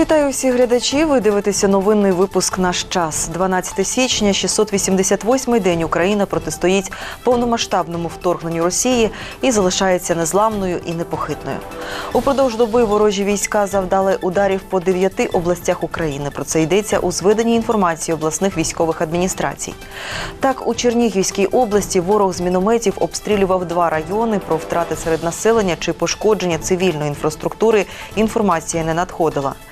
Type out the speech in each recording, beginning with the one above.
Вітаю всіх глядачів. Ви дивитеся новинний випуск Наш час. 12 січня, 688-й день Україна протистоїть повномасштабному вторгненню Росії і залишається незламною і непохитною. Упродовж доби ворожі війська завдали ударів по дев'яти областях України. Про це йдеться у зведенні інформації обласних військових адміністрацій. Так, у Чернігівській області ворог з мінометів обстрілював два райони. Про втрати серед населення чи пошкодження цивільної інфраструктури інформація не надходила.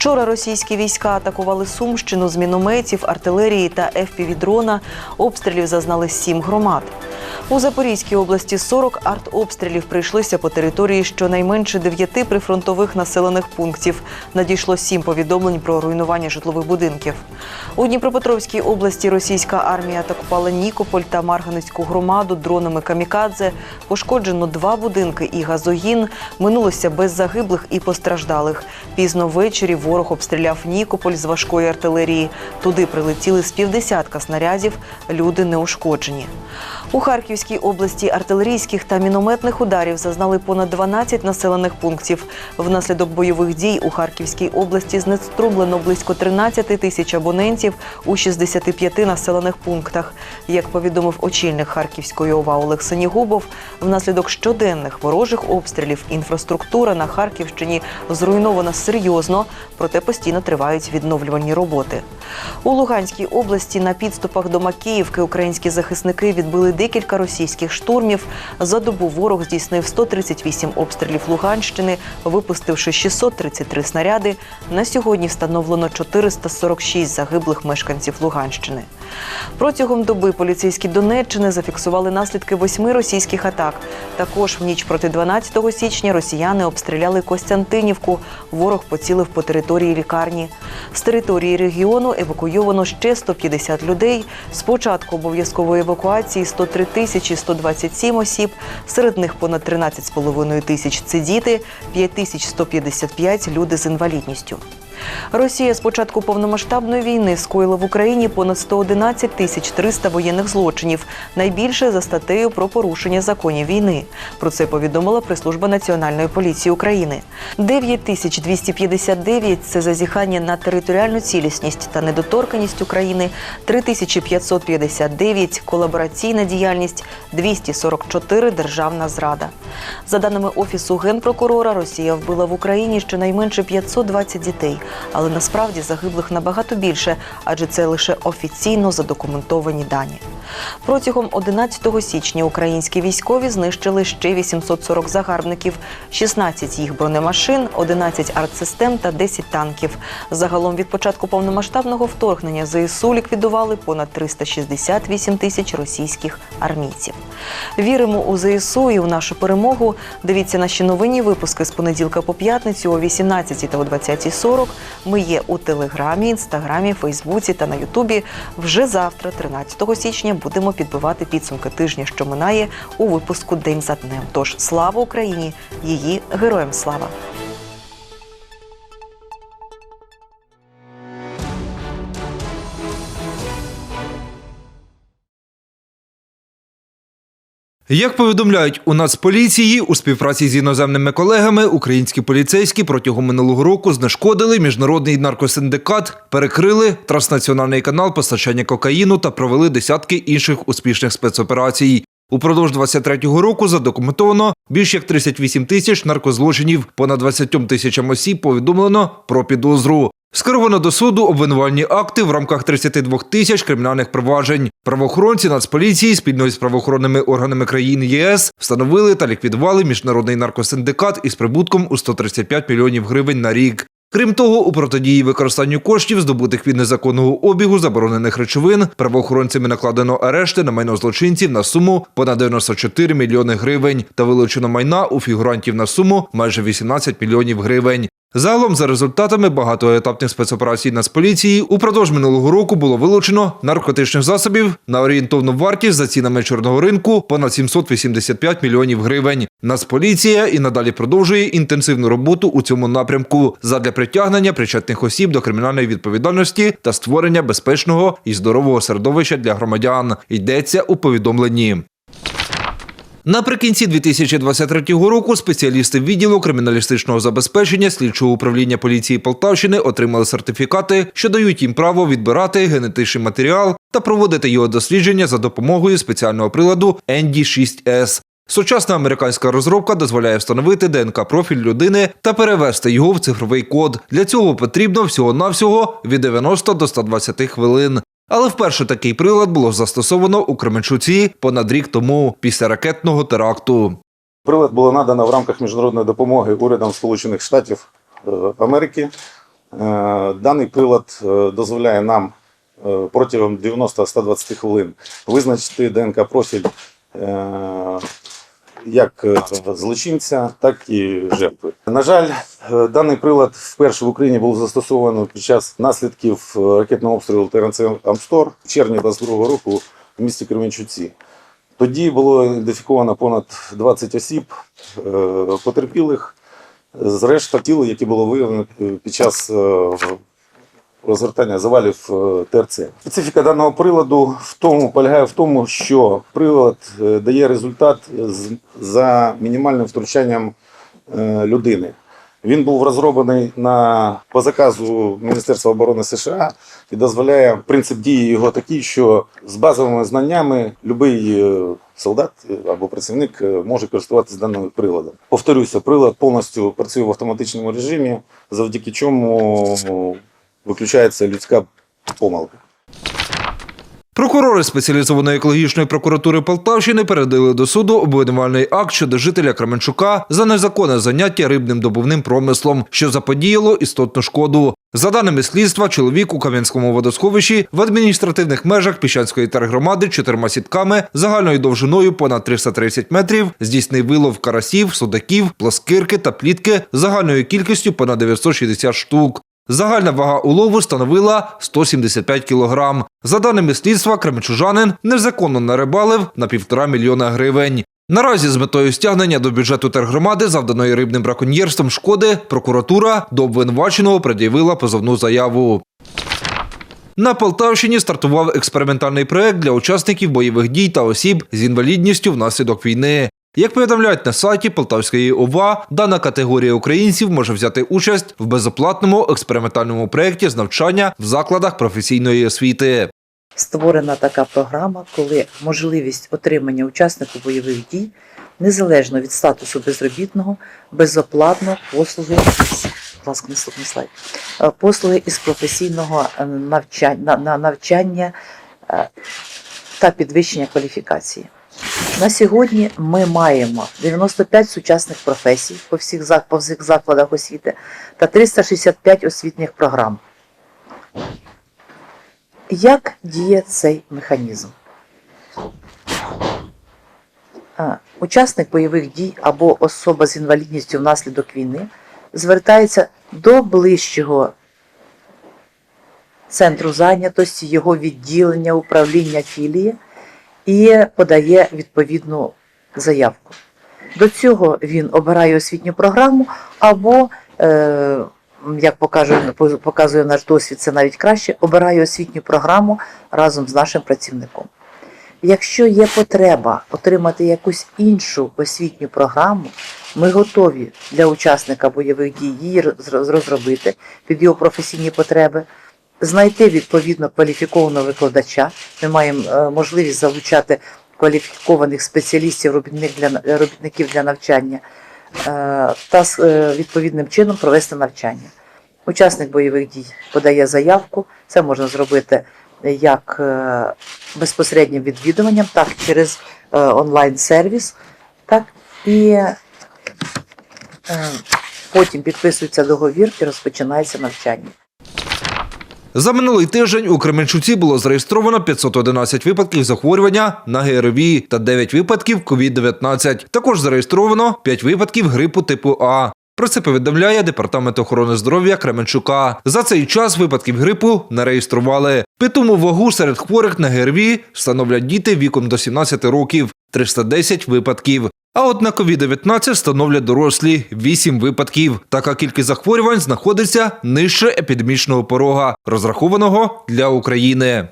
Вчора російські війська атакували Сумщину з мінометів, артилерії та ФПВ-дрона. Обстрілів зазнали сім громад. У Запорізькій області 40 артобстрілів прийшлися по території щонайменше дев'яти прифронтових населених пунктів. Надійшло сім повідомлень про руйнування житлових будинків. У Дніпропетровській області російська армія атакувала Нікополь та Марганецьку громаду дронами камікадзе. Пошкоджено два будинки і газогін. Минулося без загиблих і постраждалих. Пізно ввечері ворог обстріляв Нікополь з важкої артилерії. Туди прилетіли з півдесятка снарядів. Люди не ушкоджені. У Харківській області артилерійських та мінометних ударів зазнали понад 12 населених пунктів. Внаслідок бойових дій у Харківській області знеструмлено близько 13 тисяч абонентів у 65 населених пунктах. Як повідомив очільник Харківської ОВА Олег Сенігубов, внаслідок щоденних ворожих обстрілів інфраструктура на Харківщині зруйнована серйозно, проте постійно тривають відновлювальні роботи. У Луганській області на підступах до Макіївки українські захисники відбили декілька російських штурмів. За добу ворог здійснив 138 обстрілів Луганщини, випустивши 633 снаряди. На сьогодні встановлено 446 загиблих мешканців Луганщини. Протягом доби поліцейські Донеччини зафіксували наслідки восьми російських атак. Також в ніч проти 12 січня росіяни обстріляли Костянтинівку. Ворог поцілив по території лікарні. З території регіону евакуйовано ще 150 людей. Спочатку обов'язкової евакуації 100 3127 осіб, серед них понад 13,5 тисяч це діти, 5155 люди з інвалідністю. Росія з початку повномасштабної війни скоїла в Україні понад 111 тисяч 300 воєнних злочинів, найбільше за статтею про порушення законів війни. Про це повідомила прес-служба Національної поліції України. 9 тисяч 259 – це зазіхання на територіальну цілісність та недоторканість України, 3 тисячі 559 – колабораційна діяльність, 244 – державна зрада. За даними Офісу Генпрокурора, Росія вбила в Україні щонайменше 520 дітей, але насправді загиблих набагато більше, адже це лише офіційно задокументовані дані. Протягом 11 січня українські військові знищили ще 840 загарбників, 16 їх бронемашин, 11 артсистем та 10 танків. Загалом від початку повномасштабного вторгнення ЗСУ ліквідували понад 368 тисяч російських армійців. Віримо у ЗСУ і у нашу перемогу. Дивіться наші новинні випуски з понеділка по п'ятницю о 18 та о 20.40. Ми є у Телеграмі, Інстаграмі, Фейсбуці та на Ютубі. Вже завтра, 13 січня, будемо підбивати підсумки тижня, що минає у випуску День за днем. Тож слава Україні! Її героям слава! Як повідомляють у Нацполіції, у співпраці з іноземними колегами українські поліцейські протягом минулого року знешкодили міжнародний наркосиндикат, перекрили транснаціональний канал постачання кокаїну та провели десятки інших успішних спецоперацій. Упродовж 23-го року задокументовано більш як 38 тисяч наркозлочинів, понад 20 тисячам осіб повідомлено про підозру. Скеровано до суду обвинувальні акти в рамках 32 тисяч кримінальних проваджень. Правоохоронці Нацполіції спільно з правоохоронними органами країн ЄС встановили та ліквідували міжнародний наркосиндикат із прибутком у 135 мільйонів гривень на рік. Крім того, у протидії використанню коштів, здобутих від незаконного обігу заборонених речовин, правоохоронцями накладено арешти на майно злочинців на суму понад 94 мільйони гривень та вилучено майна у фігурантів на суму майже 18 мільйонів гривень. Загалом, за результатами багатоетапних спецоперацій Нацполіції, упродовж минулого року було вилучено наркотичних засобів на орієнтовну вартість за цінами чорного ринку понад 785 мільйонів гривень. Нацполіція і надалі продовжує інтенсивну роботу у цьому напрямку задля притягнення причетних осіб до кримінальної відповідальності та створення безпечного і здорового середовища для громадян. Йдеться у повідомленні. Наприкінці 2023 року спеціалісти відділу криміналістичного забезпечення слідчого управління поліції Полтавщини отримали сертифікати, що дають їм право відбирати генетичний матеріал та проводити його дослідження за допомогою спеціального приладу ND6S. Сучасна американська розробка дозволяє встановити ДНК-профіль людини та перевести його в цифровий код. Для цього потрібно всього-навсього від 90 до 120 хвилин. Але вперше такий прилад було застосовано у Кременчуці понад рік тому після ракетного теракту. Прилад було надано в рамках міжнародної допомоги урядом Сполучених Штатів е, Америки. Е, Даний прилад е, дозволяє нам протягом 90-120 хвилин визначити ДНК-профіль е, як е, злочинця, так і жертви. На жаль, е, даний прилад вперше в Україні був застосований під час наслідків е, ракетного обстрілу ТРНЦ Амстор в червні 22 року в місті Кременчуці. Тоді було ідентифіковано понад 20 осіб потерпілих, зрешта тіл, які було виявлено під час розгортання завалів е, ТРЦ. Специфіка даного приладу в тому полягає в тому, що прилад е, дає результат за мінімальним втручанням е, людини. Він був розроблений на по заказу Міністерства оборони США і дозволяє принцип дії його такий, що з базовими знаннями будь-який солдат або працівник може користуватися даним приладом. Повторюся, прилад повністю працює в автоматичному режимі, завдяки чому виключається людська помилка. Прокурори спеціалізованої екологічної прокуратури Полтавщини передали до суду обвинувальний акт щодо жителя Кременчука за незаконне заняття рибним добувним промислом, що заподіяло істотну шкоду. За даними слідства, чоловік у Кам'янському водосховищі в адміністративних межах Піщанської тергромади чотирма сітками загальною довжиною понад 330 метрів здійснив вилов карасів, судаків, плоскирки та плітки загальною кількістю понад 960 штук. Загальна вага улову становила 175 кілограм. За даними слідства, кременчужанин незаконно нарибалив на півтора мільйона гривень. Наразі з метою стягнення до бюджету тергромади, завданої рибним браконьєрством шкоди, прокуратура до обвинуваченого пред'явила позовну заяву. На Полтавщині стартував експериментальний проект для учасників бойових дій та осіб з інвалідністю внаслідок війни. Як повідомляють на сайті Полтавської ОВА, дана категорія українців може взяти участь в безоплатному експериментальному проєкті з навчання в закладах професійної освіти. Створена така програма, коли можливість отримання учаснику бойових дій незалежно від статусу безробітного, безоплатно послуги ласка, наступний слайд. Е, Послуги із професійного е, навчання, навчання е, та підвищення кваліфікації. На сьогодні ми маємо 95 сучасних професій по всіх, по всіх закладах освіти та 365 освітніх програм. Як діє цей механізм? Учасник бойових дій або особа з інвалідністю внаслідок війни звертається до ближчого центру зайнятості, його відділення, управління філії і подає відповідну заявку. До цього він обирає освітню програму або, е, як показує, показує наш досвід, це навіть краще, обирає освітню програму разом з нашим працівником. Якщо є потреба отримати якусь іншу освітню програму, ми готові для учасника бойових дій її розробити під його професійні потреби, знайти відповідно кваліфікованого викладача. Ми маємо е, можливість залучати кваліфікованих спеціалістів, на- робітників для навчання е, та е, відповідним чином провести навчання. Учасник бойових дій подає заявку, це можна зробити як е, безпосереднім відвідуванням, так і через е, онлайн-сервіс, так і е, потім підписується договір і розпочинається навчання. За минулий тиждень у Кременчуці було зареєстровано 511 випадків захворювання на ГРВІ та 9 випадків COVID-19. Також зареєстровано 5 випадків грипу типу А. Про це повідомляє Департамент охорони здоров'я Кременчука. За цей час випадків грипу не реєстрували. Питому вагу серед хворих на ГРВІ становлять діти віком до 17 років 310 випадків. А от на COVID-19 встановлять дорослі 8 випадків. Така кількість захворювань знаходиться нижче епідемічного порога, розрахованого для України.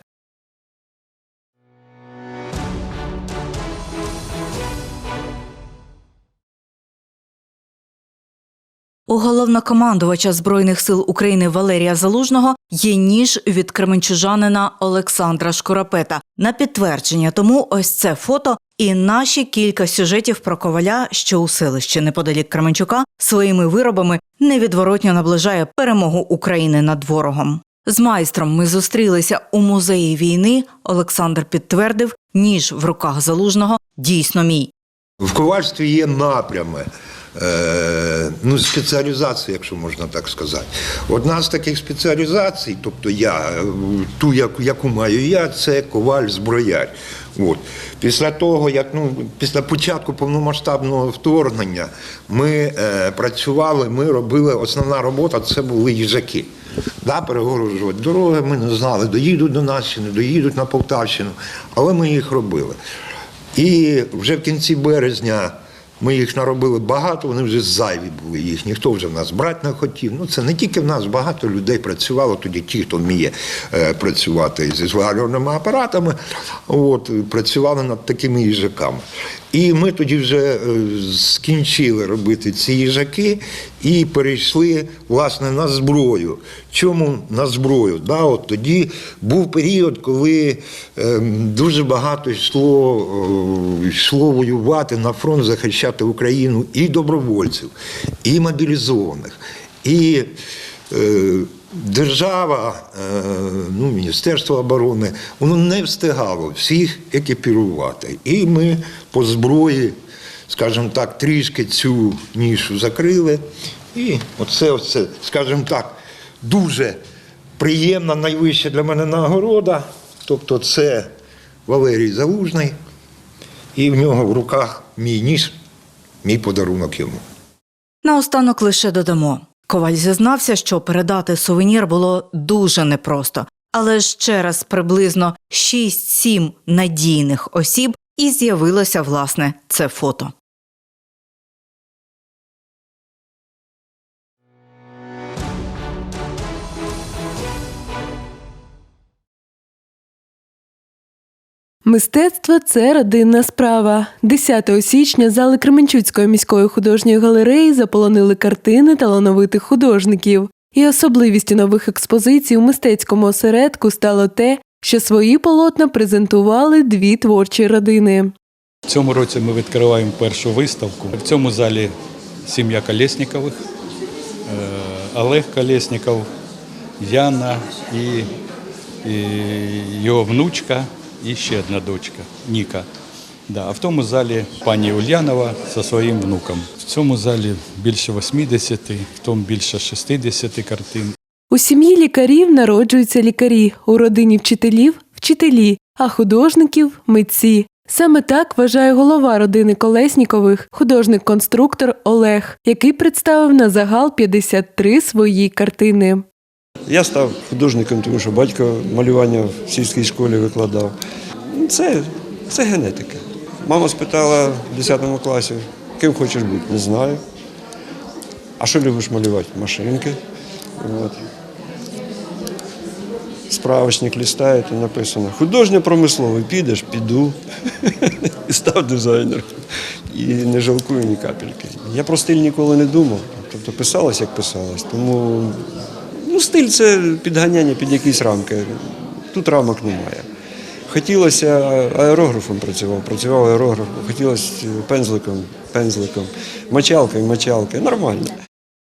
У головнокомандувача Збройних сил України Валерія Залужного є ніж від кременчужанина Олександра Шкуропета. На підтвердження тому ось це фото і наші кілька сюжетів про коваля, що у селищі неподалік Кременчука своїми виробами невідворотньо наближає перемогу України над ворогом. З майстром ми зустрілися у музеї війни. Олександр підтвердив, ніж в руках залужного дійсно мій. В ковальстві є напрями, ну, спеціалізації, якщо можна так сказати. Одна з таких спеціалізацій, тобто я, е, ту, яку, яку маю я, це коваль-зброяр. От. Після того, як ну, після початку повномасштабного вторгнення ми е, працювали, ми робили основна робота це були їжаки. Да, перегорожувати дороги, ми не знали, доїдуть до нас чи не доїдуть на Полтавщину, але ми їх робили. І вже в кінці березня ми їх наробили багато, вони вже зайві були їх, ніхто вже в нас брати не хотів. Ну це не тільки в нас, багато людей працювало, тоді ті, хто вміє е, працювати зі зварювальними апаратами, от, працювали над такими їжаками. І ми тоді вже е, скінчили робити ці їжаки і перейшли власне на зброю. Чому на зброю? Да, от тоді був період, коли е, дуже багато йшло, е, йшло воювати на фронт, захищати Україну і добровольців, і мобілізованих. І держава, е, ну, Міністерство оборони, воно не встигало всіх екіпірувати. І ми по зброї, скажімо так, трішки цю нішу закрили. І оце, оце, скажімо так, дуже приємна, найвища для мене нагорода. Тобто це Валерій Залужний, і в нього в руках мій ніж, мій подарунок йому. Наостанок лише додамо. Коваль зізнався, що передати сувенір було дуже непросто, але ще раз приблизно 6-7 надійних осіб і з'явилося власне це фото. Мистецтво це родинна справа. 10 січня зали Кременчуцької міської художньої галереї заполонили картини талановитих художників. І особливістю нових експозицій у мистецькому осередку стало те, що свої полотна презентували дві творчі родини. В цьому році ми відкриваємо першу виставку. В цьому залі сім'я Колєснікових, е, Олег Колєсніков, Яна і, і його внучка і ще одна дочка Ніка. Да, а в тому залі пані Ульянова зі своїм внуком. В цьому залі більше 80, в тому більше 60 картин. У сім'ї лікарів народжуються лікарі, у родині вчителів вчителі, а художників митці. Саме так вважає голова родини Колеснікових, художник-конструктор Олег, який представив на загал 53 свої картини. Я став художником, тому що батько малювання в сільській школі викладав. Це, це генетика. Мама спитала в 10 класі, ким хочеш бути, не знаю. А що любиш малювати? Машинки. От. Справочник листає, і написано художньо-промисловий, підеш, піду. І став дизайнером. І не жалкую ні капельки. Я про стиль ніколи не думав. Тобто писалось, як писалось. Тому Ну, стиль це підганяння під якісь рамки. Тут рамок немає. Хотілося аерографом працював, працював аерографом, хотілося пензликом, пензликом, мочалкою, мочалкою. Нормально.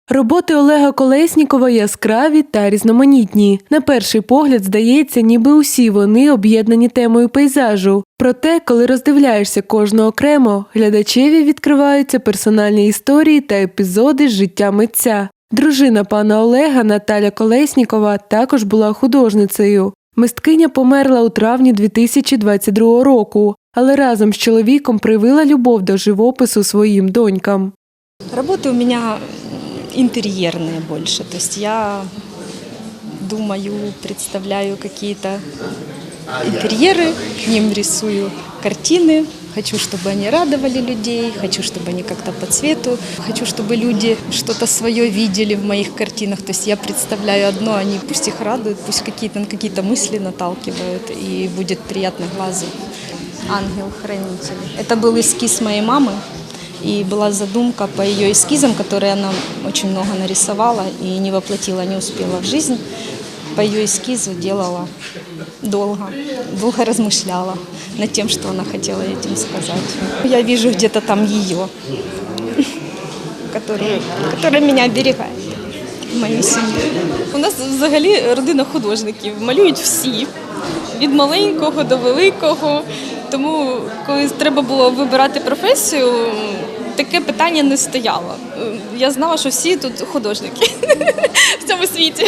Роботи Олега Колеснікова яскраві та різноманітні. На перший погляд здається, ніби усі вони об'єднані темою пейзажу. Проте, коли роздивляєшся кожного окремо, глядачеві відкриваються персональні історії та епізоди з життя митця. Дружина пана Олега Наталя Колеснікова також була художницею. Мисткиня померла у травні 2022 року, але разом з чоловіком привила любов до живопису своїм донькам. Работы у меня интерьерные больше. То есть я думаю, представляю какие-то интерьеры, к ним рисую картины. Хочу, чтобы они радовали людей, хочу, чтобы они как-то по цвету, хочу, чтобы люди что-то свое видели в моих картинах. То есть я представляю одно, они пусть их радуют, пусть какие-то какие-то мысли наталкивают, и будет приятно глазу. Ангел-хранитель. Это был эскиз моей мамы. И была задумка по ее эскизам, которые она очень много нарисовала и не воплотила, не успела в жизнь. По ее эскизу делала долго, долго размышляла над тем, что она хотела этим сказать. Я вижу где-то там ее, которая, которая меня оберегает, мою семью. У нас взагалі родина художників. Малюють всі, від маленького до великого. Тому, коли треба було вибирати професію, таке питання не стояло. Я знала, що всі тут художники в цьому світі.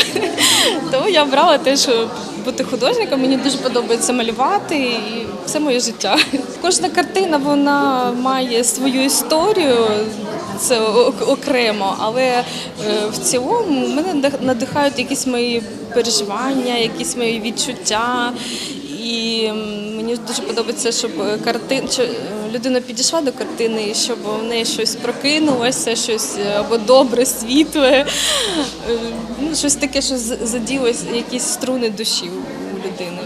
Тому я обрала те, що бути художником. Мені дуже подобається малювати, і це моє життя. Кожна картина вона має свою історію. Це окремо, але е, в цілому мене надих- надихають якісь мої переживання, якісь мої відчуття. Мені дуже подобається, щоб картин, що, е, людина підійшла до картини, і щоб в неї щось прокинулося, щось е, або добре, світле, е, ну, щось таке, що заділось, якісь струни душі у людини.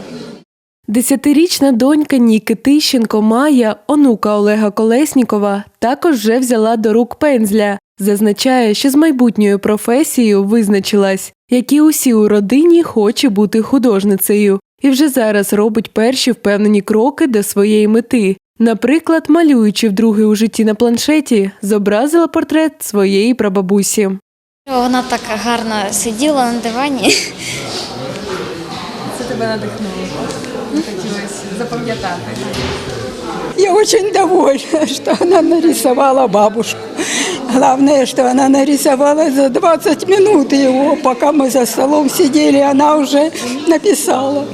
Десятирічна донька Ніки Тищенко Майя, онука Олега Колеснікова, також вже взяла до рук пензля. Зазначає, що з майбутньою професією визначилась, як і усі у родині хоче бути художницею, і вже зараз робить перші впевнені кроки до своєї мети. Наприклад, малюючи вдруге у житті на планшеті, зобразила портрет своєї прабабусі. Вона так гарно сиділа на дивані. Я очень довольна, что она нарисовала бабушку. Главное, что она нарисовала за 20 минут его, пока мы за столом сидели, она уже написала.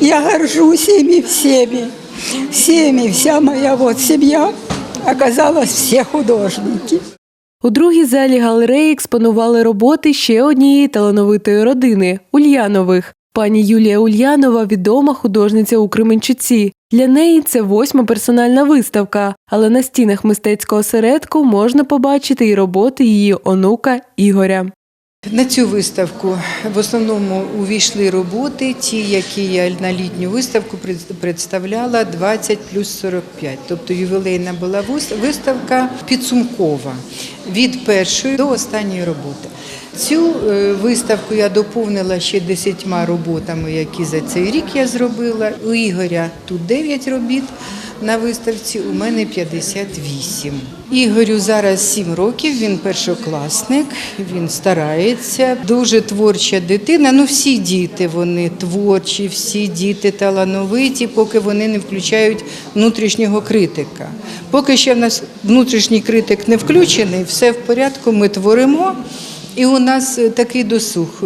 Я горжусь ими всеми, всеми, вся моя вот семья оказалась все художники. У другій залі галереї експонували роботи ще однієї талановитої родини Ульянових. Пані Юлія Ульянова відома художниця у Кременчуці. Для неї це восьма персональна виставка, але на стінах мистецького осередку можна побачити і роботи її онука Ігоря. На цю виставку в основному увійшли роботи, ті, які я на літню виставку представляла 20 плюс 45. Тобто ювілейна була виставка підсумкова від першої до останньої роботи. Цю е, виставку я доповнила ще десятьма роботами, які за цей рік я зробила. У Ігоря тут 9 робіт на виставці, у мене 58. Ігорю зараз 7 років, він першокласник, він старається, дуже творча дитина. Ну, всі діти вони творчі, всі діти талановиті, поки вони не включають внутрішнього критика. Поки ще в нас внутрішній критик не включений, все в порядку, ми творимо. І у нас е, такий досуг.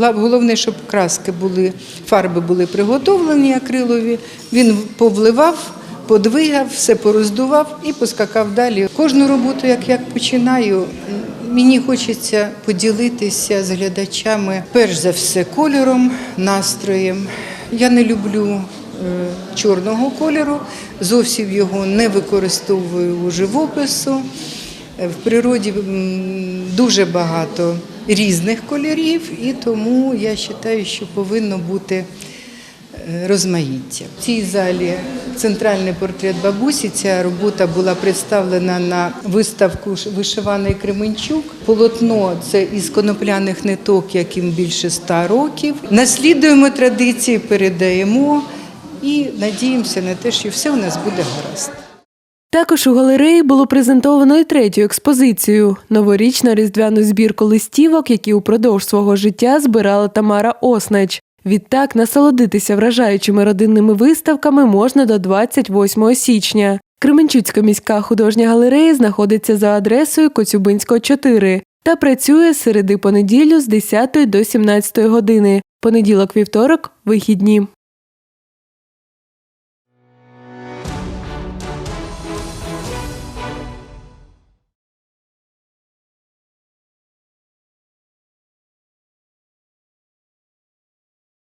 Е, Головне, щоб краски були, фарби були приготовлені акрилові. Він повливав, подвигав, все пороздував і поскакав далі. Кожну роботу, як я починаю, мені хочеться поділитися з глядачами перш за все кольором, настроєм. Я не люблю е, чорного кольору, зовсім його не використовую у живопису. В природі дуже багато різних кольорів, і тому я вважаю, що повинно бути е, розмаїття. В цій залі центральний портрет бабусі. Ця робота була представлена на виставку вишиваний Кременчук. Полотно це із конопляних ниток, яким більше ста років. Наслідуємо традиції, передаємо і надіємося на те, що все у нас буде гаразд. Також у галереї було презентовано і третю експозицію новорічну різдвяну збірку листівок, які упродовж свого життя збирала Тамара Оснач. Відтак насолодитися вражаючими родинними виставками можна до 28 січня. Кременчуцька міська художня галерея знаходиться за адресою Коцюбинського 4 та працює середи по неділю з 10 до 17 години. Понеділок вівторок вихідні.